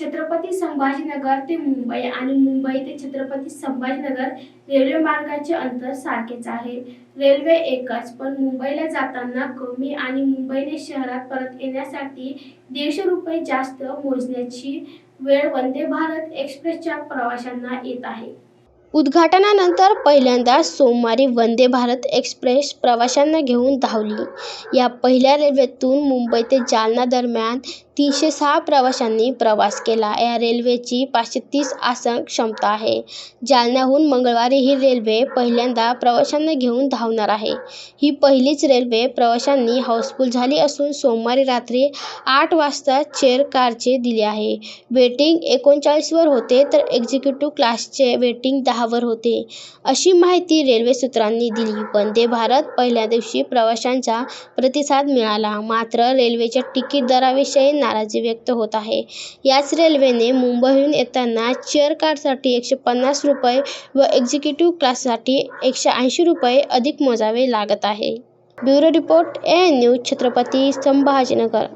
छत्रपती संभाजीनगर ते मुंबई आणि मुंबई ते छत्रपती संभाजीनगर रेल्वे मार्गाचे अंतर सारखेच आहे. रेल्वे एकच पण मुंबईला जाताना कमी आणि मुंबईने शहरात परत येण्यासाठी दीडशे रुपये जास्त मोजण्याची वेळ वंदे भारत एक्सप्रेसच्या प्रवाशांना येत आहे. उद्घाटनानंतर पहिल्यांदा सोमवारी वंदे भारत एक्सप्रेस प्रवाशांना घेऊन धावली. या पहिल्या रेल्वेतून मुंबई ते जालना दरम्यान तीनशे सहा प्रवाशांनी प्रवास केला. या रेल्वेची पाचशे तीस आसन क्षमता आहे. जालन्याहून मंगळवारी ही रेल्वे पहिल्यांदा प्रवाशांना घेऊन धावणार आहे. ही पहिलीच रेल्वे प्रवाशांनी हाऊसफुल झाली असून सोमवारी रात्री आठ वाजता चेअर कारचे दिले आहे. वेटिंग एकोणचाळीसवर होते तर एक्झिक्युटिव्ह क्लासचे वेटिंग दहावर होते. अशी माहिती रेल्वे सूत्रांनी दिली. वंदे भारत पहिल्या दिवशी प्रवाशांचा प्रतिसाद मिळाला. मात्र रेल्वेच्या तिकीट दराविषयी नाराजी व्यक्त होत आहे. याच रेल्वेने मुंबईहून येताना चेअर कारसाठी एकशे पन्नास रुपये व एक्झिक्युटिव्ह क्लाससाठी एकशे ऐंशी रुपये अधिक मोजावे लागत आहे. Bureau report A news Chhatrapati Sambhajinagar.